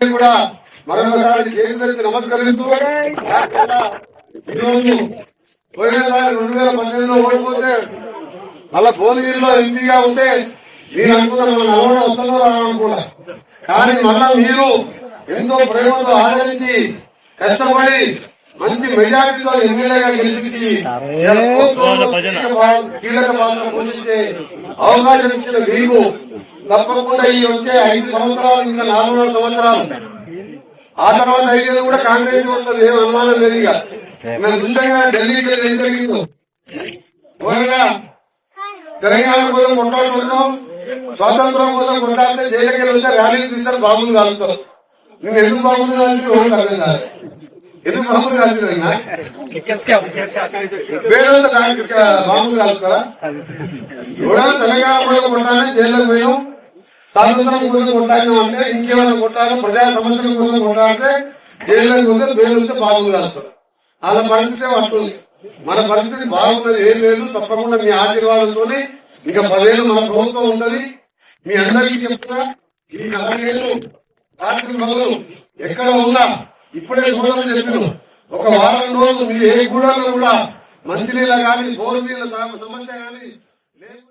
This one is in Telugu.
కూడా మరొకసారి కేంద్రానికి నమస్కరిస్తూ ఈరోజు పోయినసారి రెండు వేల పన్నెండులో ఓడిపోతే మళ్ళా భువనగిరిలో ఎంపీగా ఉంటే మీరు అనుకున్న మన నలభై వస్తుందో రావాలనుకున్నా. కానీ మళ్ళా మీరు ఎంతో ప్రేమతో ఆదరించి కష్టపడి మంచి మెజారిటీతో ఎమ్మెల్యేగా గెలిపించి కీలక పాత్ర పోషించే అవకాశం ఇచ్చిన మీకు తప్పకుండా ఈ వచ్చే ఐదు సంవత్సరాలు ఇంకా నాలుగు సంవత్సరాలు. ఆ తర్వాత ఐదు కూడా కాంగ్రెస్ ఉంటుంది ఏం అనుమానం లేదు ఇక. నేను నిజంగా ఢిల్లీకి వెళ్ళి ఏం జరిగిందో. తెలంగాణ కోసం కొట్లాడుకుంటున్నాం. స్వాతంత్రం కోసం కొట్లాడితే జైలుకి వెళ్తే ర్యాలీలు తీస్తారు బాబులు కాలుస్తారు. నేను ఎందుకు కాల్చి ఒకటి అర్థం కాదు ఎందుకు బాబులు కాల్చున్నా వేరే బాబులు కాలుస్తారా ఎవరైనా తెలంగాణ కోసం కొట్టాలని జైల్లోకి పోయాం? స్వాతంత్రం కోసం కొట్టాలి అంటే ఇంకేమైనా కొట్టాలి? ప్రజా సమస్యల కోసం కొట్టాలంటే జైల్లోకి పోతే బెయిల్ బాబులు కాలుస్తారు అలా పరిస్థితి పడుతుంది మన పరిస్థితి బాగున్నది ఏం లేదు. తప్పకుండా మీ ఆశీర్వాదంతోనే ఇంకా పదేళ్ళు మన ప్రభుత్వం ఉంటది. మీ అందరికీ చెప్తున్నా ఈ నాలుగేళ్ళు రాత్రి మొదలు ఎక్కడ ఉందా ఇప్పుడే చూడాలని చెప్పాను ఒక వారం రోజులు మీ ఏ గూడలో కూడా మంచినీళ్ళ కానీ బోరు నీళ్ళ సమస్య కానీ లేకుంటే